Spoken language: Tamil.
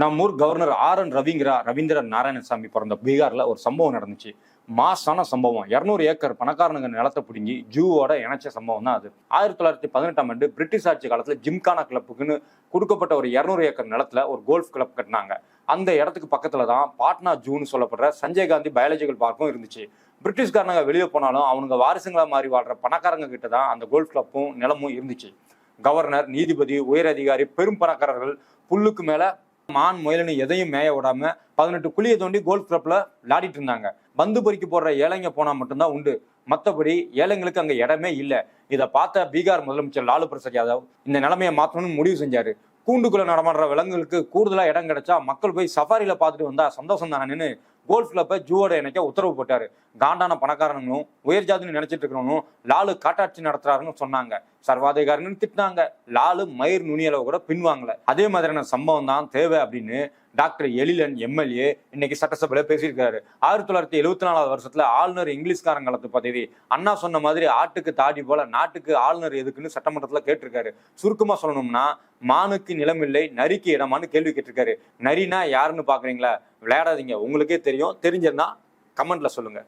நம்ம ஊர் கவர்னர் ஆர் என் ரவிங்கிற ரவீந்திரன் நாராயணசாமி பிறந்த பீகாரில் ஒரு சம்பவம் நடந்துச்சு. மாசான சம்பவம். இரநூறு ஏக்கர் பணக்காரனுங்க நிலத்தை பிடுங்கி ஜூவோட இணைச்ச சம்பவம் தான் அது. ஆயிரத்தி தொள்ளாயிரத்தி பதினெட்டாம் ஆண்டு பிரிட்டிஷ் ஆட்சி காலத்தில் ஜிம்கானா கிளப்புக்குன்னு கொடுக்கப்பட்ட ஒரு இரநூறு ஏக்கர் நிலத்துல ஒரு கோல்ஃப் கிளப் கட்டினாங்க. அந்த இடத்துக்கு பக்கத்தில் தான் பாட்னா ஜூன்னு சொல்லப்படுற சஞ்சய் காந்தி பயாலஜிக்கல் பார்க்கும் இருந்துச்சு. பிரிட்டிஷ்காரனாங்க வெளியே போனாலும் அவனுங்க வாரிசுங்களாக மாறி வாழ்கிற பணக்காரங்க கிட்ட தான் அந்த கோல்ஃப் கிளப்பும் நிலமும் இருந்துச்சு. கவர்னர் நீதிபதி உயர் அதிகாரி பெரும் பணக்காரர்கள் புல்லுக்கு மேலே மான் முயலுன்னு எதையும் மேய விடாம பதினெட்டு குழியை தோண்டி கோல்ஃப் கிளப்ல விளையாடிட்டு இருந்தாங்க. பந்து பொறிக்கு போடுற ஏழைங்க போனா மட்டும்தான் உண்டு. மற்றபடி ஏழைங்களுக்கு அங்க இடமே இல்லை. இதை பார்த்த பீகார் முதலமைச்சர் லாலு பிரசாத் யாதவ் இந்த நிலைமையை மாற்றணும்னு முடிவு செஞ்சாரு. கூண்டுக்குள்ள நடமாடுற விலங்குகளுக்கு கூடுதலா இடம் கிடைச்சா மக்கள் போய் சஃபாரியில பார்த்துட்டு வந்தா சந்தோஷம் தானேன்னு கோல்ஃப் கிளப்பை ஜூவோட இணைக்க உத்தரவு போட்டாரு. காண்டான பணக்காரனும் உயர் ஜாதின்னு நினைச்சிட்டு இருக்கிறவனும் லாலு காட்டாட்சி நடத்துறாருன்னு சொன்னாங்க. சர்வாதிகாரன்னு திட்டினாங்க. லாலு மயிர் நுனியளவு கூட பின்வாங்கல. அதே மாதிரியான சம்பவம் தான் தேவை அப்படின்னு டாக்டர் எழிலன் எம்எல்ஏ இன்னைக்கு சட்டசபையில பேசியிருக்காரு. ஆயிரத்தி தொள்ளாயிரத்தி எழுபத்தி நாலாவது வருஷத்துல ஆளுநர் இங்கிலீஷ்காரங்களத்து பதவி. அண்ணா சொன்ன மாதிரி ஆட்டுக்கு தாடி போல நாட்டுக்கு ஆளுநர் எதுக்குன்னு சட்டமன்றத்துல கேட்டிருக்காரு. சுருக்கமா சொல்லணும்னா மானுக்கு நிலமில்லை நரிக்கு இடமான்னு கேள்வி கேட்டிருக்காரு. நரினா யாருன்னு பாக்குறீங்களா? விளையாடாதீங்க. உங்களுக்கே தெரியும். தெரிஞ்சிருந்தா கமெண்ட்ல சொல்லுங்க.